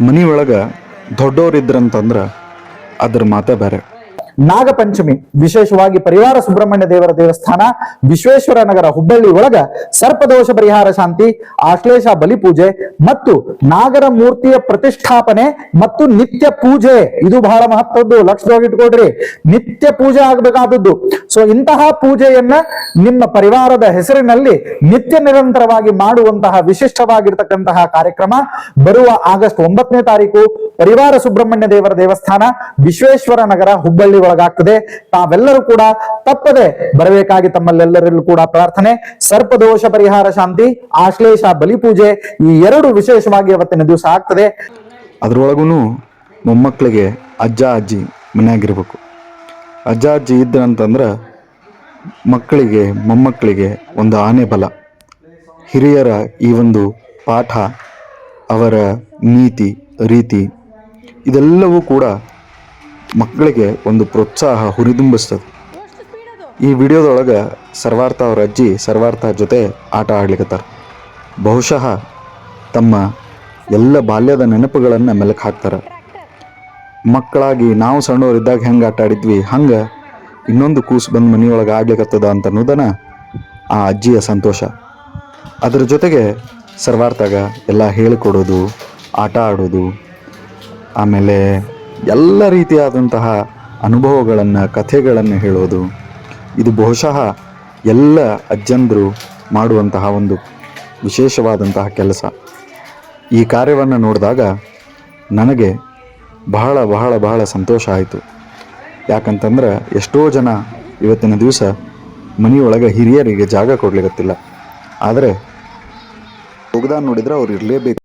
ಮನೆಯೊಳಗೆ ದೊಡ್ಡವರಿದ್ರಂತಂದ್ರೆ ಅದ್ರ ಮಾತೇ ಬೇರೆ ನಾಗಪಂಚಮಿ, ವಿಶೇಷವಾಗಿ ಪರಿವಾರ ಸುಬ್ರಹ್ಮಣ್ಯ ದೇವರ ದೇವಸ್ಥಾನ, ವಿಶ್ವೇಶ್ವರ ನಗರ ಹುಬ್ಬಳ್ಳಿ ಒಳಗ ಸರ್ಪದೋಷ ಪರಿಹಾರ ಶಾಂತಿ, ಆಶ್ಲೇಷ ಬಲಿಪೂಜೆ ಮತ್ತು ನಾಗರ ಮೂರ್ತಿಯ ಪ್ರತಿಷ್ಠಾಪನೆ ಮತ್ತು ನಿತ್ಯ ಪೂಜೆ. ಇದು ಬಹಳ ಮಹತ್ವದ್ದು ಲಕ್ಷದೊಳಗೆ ಇಟ್ಕೊಡ್ರಿ ನಿತ್ಯ ಪೂಜೆ ಆಗಬೇಕಾದದ್ದು. ಸೊ ಇಂತಹ ಪೂಜೆಯನ್ನ ನಿಮ್ಮ ಪರಿವಾರದ ಹೆಸರಿನಲ್ಲಿ ನಿತ್ಯ ನಿರಂತರವಾಗಿ ಮಾಡುವಂತಹ ವಿಶಿಷ್ಟವಾಗಿರ್ತಕ್ಕಂತಹ ಕಾರ್ಯಕ್ರಮ ಬರುವ ಆಗಸ್ಟ್ ಒಂಬತ್ತನೇ ತಾರೀಕು ಪರಿವಾರ ಸುಬ್ರಹ್ಮಣ್ಯ ದೇವರ ದೇವಸ್ಥಾನ ವಿಶ್ವೇಶ್ವರ ನಗರ ಹುಬ್ಬಳ್ಳಿ ಒಳಗಾಗ್ತದೆ. ತಾವೆಲ್ಲರೂ ಕೂಡ ತಪ್ಪದೆ ಬರಬೇಕಾಗಿ ತಮ್ಮಲ್ಲೆಲ್ಲರಲ್ಲೂ ಕೂಡ ಪ್ರಾರ್ಥನೆ, ಸರ್ಪದೋಷ ಪರಿಹಾರ ಶಾಂತಿ, ಆಶ್ಲೇಷ ಬಲಿಪೂಜೆ ಈ ಎರಡು ವಿಶೇಷವಾಗಿ ಅವತ್ತಿನ ದಿವಸ ಆಗ್ತದೆ. ಅದ್ರೊಳಗೂ ಮೊಮ್ಮಕ್ಕಳಿಗೆ ಅಜ್ಜ, ಅಜ್ಜಿ ಮನೆಯಾಗಿರ್ಬೇಕು. ಅಜ್ಜ, ಅಜ್ಜಿ ಇದ್ರಂತಂದ್ರೆ ಮಕ್ಕಳಿಗೆ ಮೊಮ್ಮಕ್ಕಳಿಗೆ ಒಂದು ಆನೆ ಬಲ. ಹಿರಿಯರ ಈ ಒಂದು ಪಾಠ ಅವರ ನೀತಿ, ರೀತಿ ಇದೆಲ್ಲವೂ ಕೂಡ ಮಕ್ಕಳಿಗೆ ಒಂದು ಪ್ರೋತ್ಸಾಹ ಹುರಿದುಂಬಿಸ್ತದೆ. ಈ ವಿಡಿಯೋದೊಳಗೆ ಸರ್ವಾರ್ಥ ಅವ್ರ ಅಜ್ಜಿ, ಸರ್ವಾರ್ಥ ಜೊತೆ ಆಟ ಆಡ್ಲಿಕತ್ತಾರ. ಬಹುಶಃ ತಮ್ಮ ಎಲ್ಲ ಬಾಲ್ಯದ ನೆನಪುಗಳನ್ನು ಮೆಲಕ್ ಹಾಕ್ತಾರೆ. ಮಕ್ಕಳಾಗಿ ನಾವು ಸಣ್ಣವರಿದ್ದಾಗ ಹೆಂಗೆ ಆಟ ಆಡಿದ್ವಿ, ಹಂಗೆ ಇನ್ನೊಂದು ಕೂಸು ಬಂದು ಮನೆಯೊಳಗೆ ಆಡ್ಲಿಕ್ಕತ್ತದ ಅಂತ ಅನ್ನೋದನ್ನ ಆ ಅಜ್ಜಿಯ ಸಂತೋಷ. ಅದರ ಜೊತೆಗೆ ಸರ್ವಾರ್ಥಾಗ ಎಲ್ಲ ಹೇಳಿಕೊಡೋದು, ಆಟ ಆಡೋದು ಆಮೇಲೆ ಎಲ್ಲ ರೀತಿಯಾದಂತಹ ಅನುಭವಗಳನ್ನು, ಕಥೆಗಳನ್ನು ಹೇಳೋದು. ಇದು ಬಹುಶಃ ಎಲ್ಲ ಅಜ್ಜಂದರು ಮಾಡುವಂತಹ ಒಂದು ವಿಶೇಷವಾದಂತಹ ಕೆಲಸ. ಈ ಕಾರ್ಯವನ್ನು ನೋಡಿದಾಗ ನನಗೆ ಬಹಳ ಬಹಳ ಬಹಳ ಸಂತೋಷ ಆಯಿತು. ಯಾಕಂತಂದ್ರೆ ಎಷ್ಟೋ ಜನ ಇವತ್ತಿನ ದಿವಸ ಮನೆಯೊಳಗೆ ಹಿರಿಯರಿಗೆ ಜಾಗ ಕೊಡ್ಲಿಕತ್ತಿಲ್ಲ. ಆದರೆ ಯೋಗದಾನ ನೋಡಿದ್ರೆ ಅವ್ರು ಇರಲೇಬೇಕು.